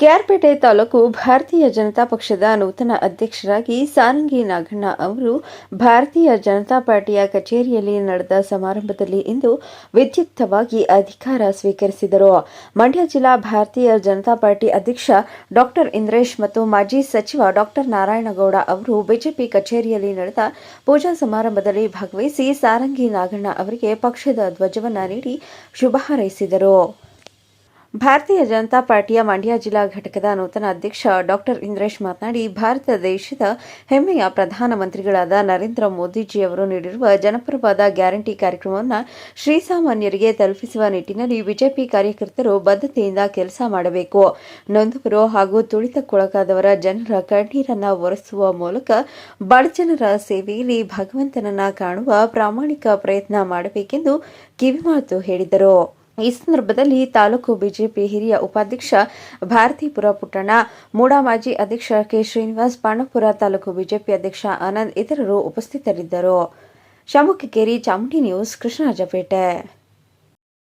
ಕೆಆರ್ಪೇಟೆ ತಾಲೂಕು ಭಾರತೀಯ ಜನತಾ ಪಕ್ಷದ ನೂತನ ಅಧ್ಯಕ್ಷರಾಗಿ ಸಾರಂಗಿ ನಾಗಣ್ಣ ಅವರು ಭಾರತೀಯ ಜನತಾ ಪಾರ್ಟಿಯ ಕಚೇರಿಯಲ್ಲಿ ನಡೆದ ಸಮಾರಂಭದಲ್ಲಿ ಇಂದು ವಿದ್ಯುಕ್ತವಾಗಿ ಅಧಿಕಾರ ಸ್ವೀಕರಿಸಿದರು. ಮಂಡ್ಯ ಜಿಲ್ಲಾ ಭಾರತೀಯ ಜನತಾ ಪಾರ್ಟಿ ಅಧ್ಯಕ್ಷ ಡಾಕ್ಟರ್ ಇಂದ್ರೇಶ್ ಮತ್ತು ಮಾಜಿ ಸಚಿವ ಡಾಕ್ಟರ್ ನಾರಾಯಣಗೌಡ ಅವರು ಬಿಜೆಪಿ ಕಚೇರಿಯಲ್ಲಿ ನಡೆದ ಪೂಜಾ ಸಮಾರಂಭದಲ್ಲಿ ಭಾಗವಹಿಸಿ ಸಾರಂಗಿ ನಾಗಣ್ಣ ಅವರಿಗೆ ಪಕ್ಷದ ಧ್ವಜವನ್ನು ನೀಡಿ ಶುಭ ಹಾರೈಸಿದರು. ಭಾರತೀಯ ಜನತಾ ಪಾರ್ಟಿಯ ಮಂಡ್ಯ ಜಿಲ್ಲಾ ಘಟಕದ ನೂತನ ಅಧ್ಯಕ್ಷ ಡಾಕ್ಟರ್ ಇಂದ್ರೇಶ್ ಮಾತನಾಡಿ, ಭಾರತ ದೇಶದ ಹೆಮ್ಮೆಯ ಪ್ರಧಾನಮಂತ್ರಿಗಳಾದ ನರೇಂದ್ರ ಮೋದಿಜಿಯವರು ನೀಡಿರುವ ಜನಪರವಾದ ಗ್ಯಾರಂಟಿ ಕಾರ್ಯಕ್ರಮವನ್ನು ಶ್ರೀಸಾಮಾನ್ಯರಿಗೆ ತಲುಪಿಸುವ ನಿಟ್ಟಿನಲ್ಲಿ ಬಿಜೆಪಿ ಕಾರ್ಯಕರ್ತರು ಬದ್ಧತೆಯಿಂದ ಕೆಲಸ ಮಾಡಬೇಕು. ನೊಂದವರು ಹಾಗೂ ತುಳಿತಕ್ಕೊಳಗಾದವರ ಜನರ ಕಣ್ಣೀರನ್ನು ಒರೆಸುವ ಮೂಲಕ ಬಡಜನರ ಸೇವೆಯಲ್ಲಿ ಭಗವಂತನನ್ನ ಕಾಣುವ ಪ್ರಾಮಾಣಿಕ ಪ್ರಯತ್ನ ಮಾಡಬೇಕೆಂದು ಕಿವಿಮಾತು ಹೇಳಿದರು. ಈ ಸಂದರ್ಭದಲ್ಲಿ ತಾಲೂಕು ಬಿಜೆಪಿ ಹಿರಿಯ ಉಪಾಧ್ಯಕ್ಷ ಭಾರತೀಪುರ ಪುಟ್ಟಣ ಮೂಡಾ ಮಾಜಿ ಅಧ್ಯಕ್ಷ ಕೆ ಶ್ರೀನಿವಾಸ್ ಪಾಂಡವಪುರ ತಾಲೂಕು ಬಿಜೆಪಿ ಅಧ್ಯಕ್ಷ ಆನಂದ್ ಇತರರು ಉಪಸ್ಥಿತರಿದ್ದರು. ಶಾಮುಕಿಕೇರಿ ಚಾಮುಂಡಿ ನ್ಯೂಸ್, ಕೃಷ್ಣರಾಜಪೇಟೆ.